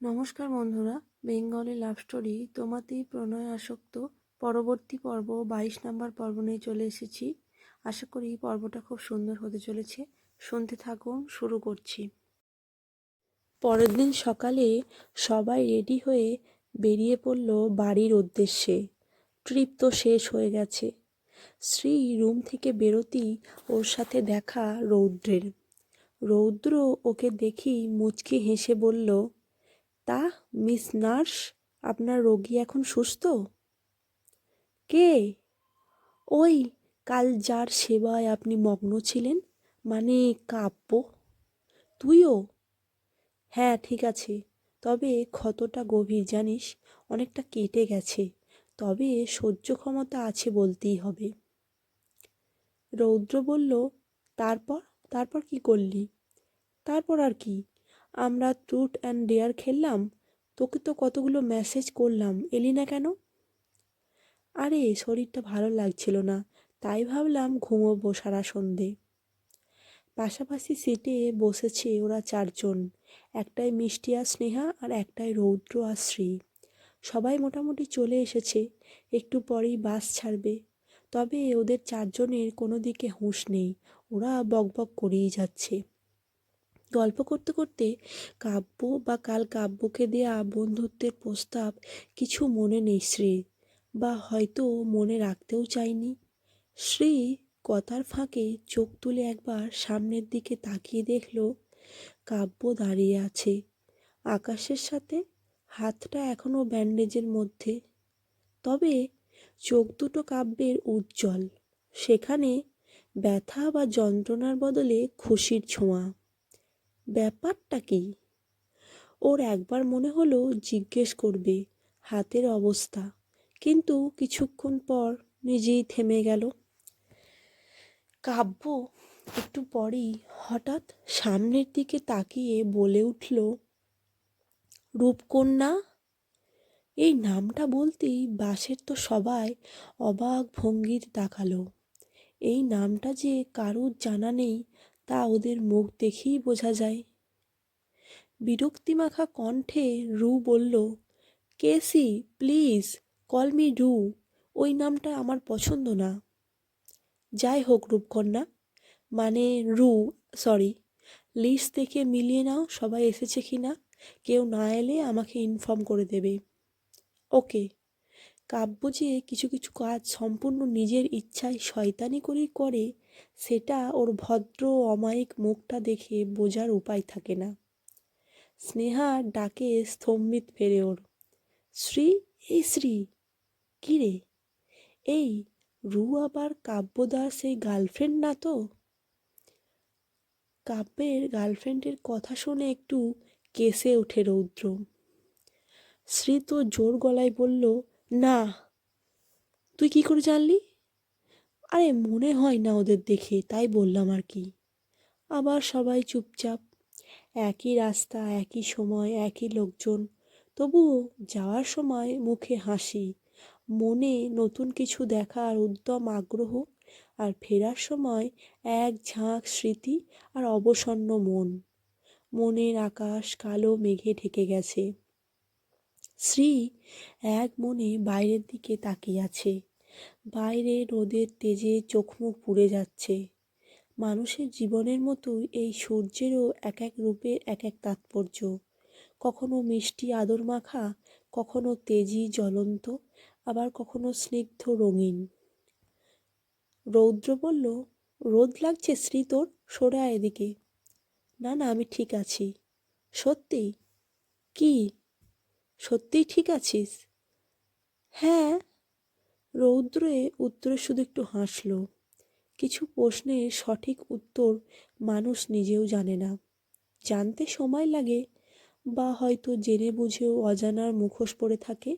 নমস্কার বন্ধুরা, Bengali love story তোমাতেই প্রণয় আসক্ত পরবর্তী পর্ব, বাইশ নাম্বার পর্ব নিয়ে চলে এসেছি। আশা করি পর্বটা খুব সুন্দর হতে চলেছে। শুনতে থাকুন, শুরু করছি। পরের দিন সকালে সবাই রেডি হয়ে বেরিয়ে পড়ল বাড়ির উদ্দেশ্যে। ট্রিপ তো শেষ হয়ে গেছে। শ্রী রুম থেকে বেরোতেই ওর সাথে দেখা রৌদ্রের। রৌদ্র ওকে দেখি মুচকি হেসে বলল তা, মিস নার্স, আপনার রোগী এখন সুস্থ? কে? ওই, কাল যার সেবায় আপনি মগ্ন ছিলেন মানে কাব্য। তুইও? হ্যাঁ ঠিক আছে, তবে ক্ষতটা গভীর, জানিস, অনেকটা কেটে গেছে, তবে সহ্য ক্ষমতা আছে বলতেই হবে। রৌদ্র বলল, তারপর? তারপর কি করলি? তারপর আর কি? আমরা ট্রুট অ্যান্ড ডেয়ার খেললাম, তোকে তো কতগুলো মেসেজ করলাম, এলি না কেন? আরে, শরীরটা ভালো লাগছিল না, তাই ভাবলাম ঘুমোবো সারা সন্ধে। পাশাপাশি সিটে বসেছে ওরা চারজন, একটাই মিষ্টি আর স্নেহা আর একটাই রৌদ্র আর শ্রী। সবাই মোটামুটি চলে এসেছে, একটু পরেই বাস ছাড়বে, তবে ওদের চারজনের কোনো দিকে হুঁশ নেই, ওরা বকবক করেই যাচ্ছে। গল্প করতে করতে কাব্য বা কাল কাব্যকে দেয়া বন্ধুত্বের প্রস্তাব কিছু মনে নেই শ্রী, বা হয়তো মনে রাখতেও চায়নি শ্রী কথার ফাঁকে চোখ তুলে একবার সামনের দিকে তাকিয়ে দেখল, কাব্য দাঁড়িয়ে আছে। আকাশের সাথে হাতটা এখনও ব্যান্ডেজের মধ্যে। তবে চোখ দুটো কাব্যের উজ্জ্বল, সেখানে ব্যথা বা যন্ত্রণার বদলে খুশির ছোঁয়া। ব্যাপারটা কি? ওর একবার মনে হলো জিজ্ঞেস করবে হাতের অবস্থা, কিন্তু কিছুক্ষণ পর নিজেই থেমে গেল। কাব্য একটু পরেই হঠাৎ সামনের দিকে তাকিয়ে বলে উঠল, রূপকন্যা? এই নামটা বলতেই বাসের তো সবাই অবাক ভঙ্গির তাকালো। এই নামটা যে কারুর জানা নেই, তা ওদের মুখ দেখেই বোঝা যায়। বিরক্তিমাখা কণ্ঠে রু বলল, কেসি, প্লিজ, কল মি রু ওই নামটা আমার পছন্দ না। যাই হোক, রূপকন্যা। মানে রু, সরি, লিস্ট দেখে মিলিয়ে নাও সবাই এসেছে কি না। কেউ না এলে আমাকে ইনফর্ম করে দেবে। ওকে। কাব্য যে কিছু কিছু কাজ সম্পূর্ণ নিজের ইচ্ছায় শয়তানি করেই করে, সেটা ওর ভদ্র অমায়িক মুখটা দেখে বোঝার উপায় থাকে না। স্নেহা ডাকে স্তম্ভিত ফেরে ওর। শ্রী, এই শ্রী, কী রে? এই রু আবার কাব্যদার সেই গার্লফ্রেন্ড না তো? কাব্যের গার্লফ্রেন্ডের কথা শুনে একটু কেসে ওঠে রৌদ্র। শ্রী তো জোর গলায় বলল, না। তুই কি করে জানলি? আরে মনে হয় না ওদের দেখে, তাই বললাম আর কি। আবার সবাই চুপচাপ একই রাস্তা, একই সময়, একই লোকজন। তবু যাওয়ার সময় মুখে হাসি, মনে নতুন কিছু দেখার উদ্যম, আগ্রহ, আর ফেরার সময় এক ঝাঁক স্মৃতি আর অবসন্ন মন। মনের আকাশ কালো মেঘে ঢেকে গেছে। শ্রী এক মনে বাইরের দিকে তাকিয়ে আছে। বাইরে রোদের তেজে চোখমুখ পুড়ে যাচ্ছে। মানুষের জীবনের মতোই এই সূর্যেরও এক এক রূপে এক এক তাৎপর্য। কখনো মিষ্টি আদর মাখা, কখনো তেজি জ্বলন্ত, আবার কখনো স্নিগ্ধ রঙিন। রৌদ্র বলল, রোদ লাগছে শ্রী তোর, সরে এদিকে। না না, আমি ঠিক আছি। সত্যি? কি? সত্যিই ঠিক আছিস? হ্যাঁ। রৌদ্রে উত্তরে শুধু একটু হাসল। কিছু প্রশ্নের সঠিক উত্তর মানুষ নিজেও জানে না। জানতে সময় লাগে বা হয়তো জেনে বুঝেও অজানার মুখোশ পড়ে থাকে।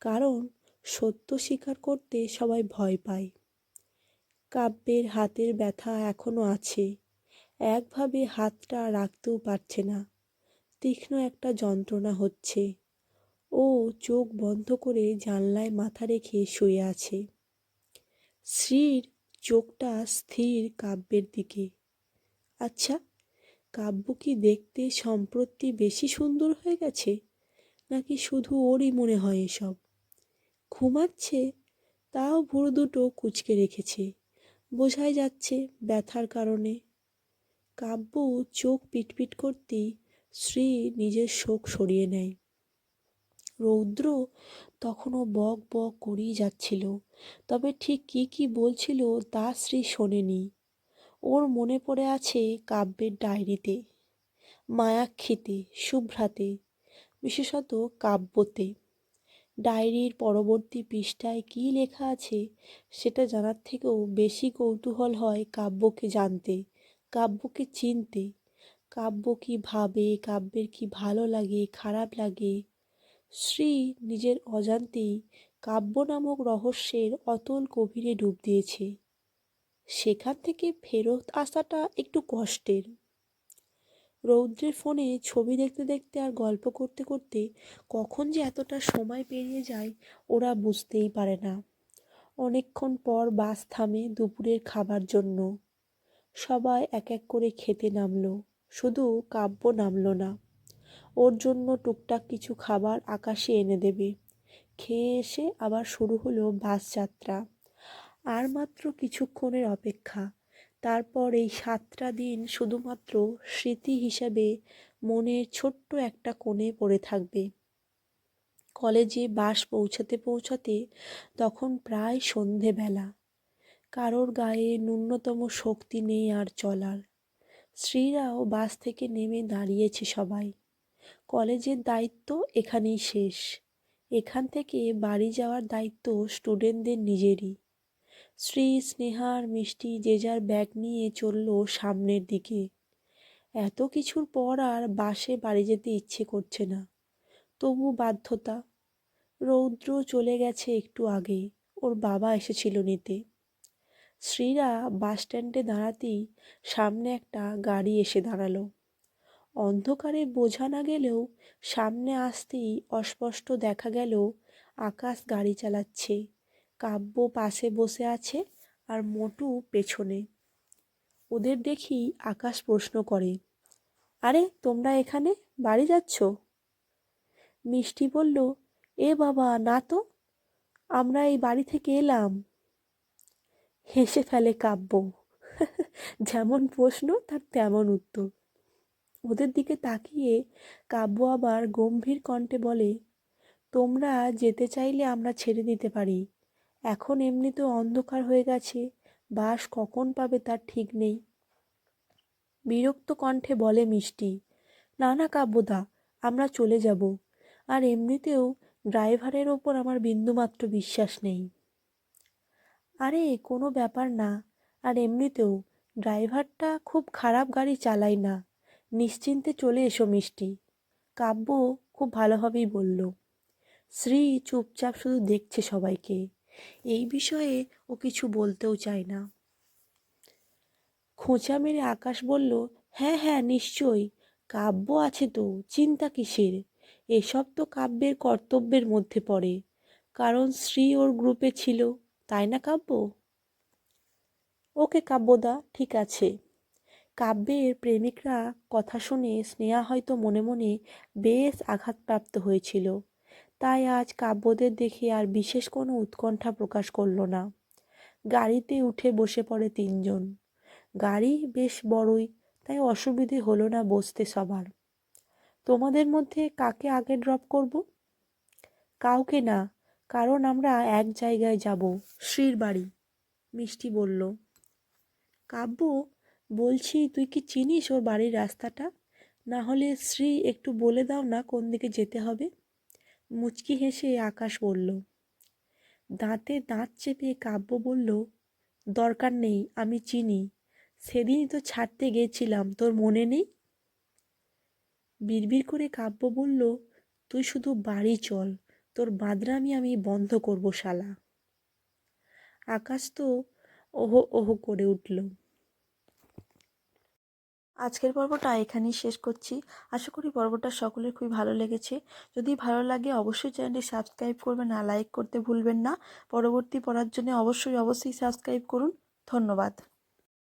কারণ সত্য স্বীকার করতে সবাই ভয় পায়। কাব্যের হাতের ব্যথা এখনও আছে। একভাবে হাতটা রাখতেও পারছে না। তীক্ষ্ণ একটা যন্ত্রণা হচ্ছে। ও চোখ বন্ধ করে জানলায় মাথা রেখে শুয়ে আছে। শ্রীর চোখটা স্থির কাব্যের দিকে। আচ্ছা কাব্য কি দেখতে সম্প্রতি বেশি সুন্দর হয়ে গেছে, নাকি শুধু ওরই মনে হয় এসব? ঘুমাচ্ছে, তাও ভুরু দুটো কুচকে রেখেছে, বোঝাই যাচ্ছে ব্যথার কারণে। কাব্য চোখ পিটপিট করতেই শ্রী নিজের শোক সরিয়ে নেয়। রৌদ্র তখনও বক বক করেই যাচ্ছিল। তবে ঠিক কি কি বলছিল তা শ্রী শোনেনি। ওর মনে পড়ে আছে কাব্যের ডায়েরিতে, মায়াক্ষীতে শুভ্রাতে বিশেষত কাব্যতে। ডায়েরির পরবর্তী পৃষ্ঠায় কী লেখা আছে সেটা জানার থেকেও বেশি কৌতূহল হয় কাব্যকে জানতে, কাব্যকে চিনতে। কাব্য কি ভাবে, কাব্যের কি ভালো লাগে, খারাপ লাগে শ্রী নিজের অজান্তেই কাব্য নামক রহস্যের অতল গভীরে ডুব দিয়েছে। সেখান থেকে ফেরত আসাটা একটু কষ্টের। রৌদ্রের ফোনে ছবি দেখতে দেখতে আর গল্প করতে করতে কখন যে এতটা সময় পেরিয়ে যায় ওরা বুঝতেই পারে না। অনেকক্ষণ পর বাস থামে দুপুরের খাবার জন্য। সবাই এক এক করে খেতে নামলো, শুধু কাব্য নামলো না। ওর জন্য টুকটাক কিছু খাবার আকাশে এনে দেবে। খেয়ে এসে আবার শুরু হলো বাস যাত্রা। আর মাত্র কিছুক্ষণের অপেক্ষা। তারপর এই সাতটা দিন শুধুমাত্র স্মৃতি হিসাবে মনের ছোট্ট একটা কোণে পড়ে থাকবে। কলেজে বাস পৌঁছাতে পৌঁছাতে তখন প্রায় সন্ধেবেলা। কারোর গায়ে ন্যূনতম শক্তি নেই আর চলার। স্ত্রীরাও বাস থেকে নেমে দাঁড়িয়েছে সবাই। কলেজের দায়িত্ব এখানেই শেষ। এখান থেকে বাড়ি যাওয়ার দায়িত্ব স্টুডেন্টদের নিজেরই। শ্রী স্নেহার মিষ্টি যে যার ব্যাগ নিয়ে চলল সামনের দিকে। এত কিছুর পর আর বাসে বাড়ি যেতে ইচ্ছে করছে না। তবু বাধ্যতা। রৌদ্র চলে গেছে একটু আগে, ওর বাবা এসেছিল নিতে। শ্রীরা বাস স্ট্যান্ডে দাঁড়াতেই সামনে একটা গাড়ি এসে দাঁড়াল। অন্ধকারে বোঝা না গেলেও সামনে আসতেই অস্পষ্ট দেখা গেল, আকাশ গাড়ি চালাচ্ছে, কাব্য পাশে বসে আছে আর মোটু পেছনে। ওদের দেখি আকাশ প্রশ্ন করে, আরে, তোমরা এখানে বাড়ি যাচ্ছ? মিষ্টি বলল, এ বাবা, না তো, আমরা এই বাড়ি থেকে এলাম। হেসে ফেলে কাব্য। যেমন প্রশ্ন, তার তেমন উত্তর। ওদের দিকে তাকিয়ে কাব্য আবার গম্ভীর কণ্ঠে বলে, তোমরা যেতে চাইলে আমরা ছেড়ে দিতে পারি। এখন এমনিতেও অন্ধকার হয়ে গেছে, বাস কখন পাবে তার ঠিক নেই বিরক্ত কণ্ঠে বলে মিষ্টি, না না কাব্যদা, আমরা চলে যাব। আর এমনিতেও ড্রাইভারের ওপর আমার বিন্দুমাত্র বিশ্বাস নেই। আরে, কোনো ব্যাপার না। আর এমনিতেও ড্রাইভারটা খুব খারাপ গাড়ি চালায় না। নিশ্চিন্তে চলে এসো, মিষ্টি। কাব্য খুব ভালোভাবেই বলল। শ্রী চুপচাপ শুধু দেখছে সবাইকে। এই বিষয়ে ও কিছু বলতেও চায় না। খোঁচা মেরে আকাশ বলল হ্যাঁ হ্যাঁ নিশ্চয়ই। কাব্য আছে তো, চিন্তা কিসের? এসব তো কাব্যের কর্তব্যের মধ্যে পড়ে। কারণ শ্রী ওর গ্রুপে ছিল, তাই না কাব্য? ওকে কাব্যদা, ঠিক আছে। কাব্যের প্রেমিকরা কথা শুনে স্নেহা হয়তো মনে মনে বেশ আঘাতপ্রাপ্ত হয়েছিল। তাই আজ কাব্যদের দেখে আর বিশেষ কোনো উৎকণ্ঠা প্রকাশ করল না। গাড়িতে উঠে বসে পড়ে তিনজন। গাড়ি বেশ বড়ই, তাই অসুবিধে হলো না বসতে সবার। তোমাদের মধ্যে কাকে আগে ড্রপ করব? কাউকে না, কারণ আমরা এক জায়গায় যাব, শ্রীর বাড়ি, মিষ্টি বলল। কাব্য বলছি, তুই কি চিনিস ওর বাড়ির রাস্তাটা? না হলে শ্রী একটু বলে দাও না কোন দিকে যেতে হবে? মুচকি হেসে আকাশ বলল, দাঁতে দাঁত চেপে কাব্য বলল, দরকার নেই, আমি চিনি। সেদিনই তো ছাড়তে গেছিলাম, তোর মনে নেই? বিড়বিড় করে কাব্য বলল, তুই শুধু বাড়ি চল, তোর বাদরামি আমি বন্ধ করব, শালা। আকাশ তো ওহো ওহো করে উঠল। আজকের পর্বটা এখানেই শেষ করছি। আশা করি পর্বটা সকলের খুবই ভালো লেগেছে। যদি ভালো লাগে অবশ্যই চ্যানেলটি সাবস্ক্রাইব করবেন আর লাইক করতে ভুলবেন না। পরবর্তী পড়ার জন্য অবশ্যই অবশ্যই সাবস্ক্রাইব করুন। ধন্যবাদ।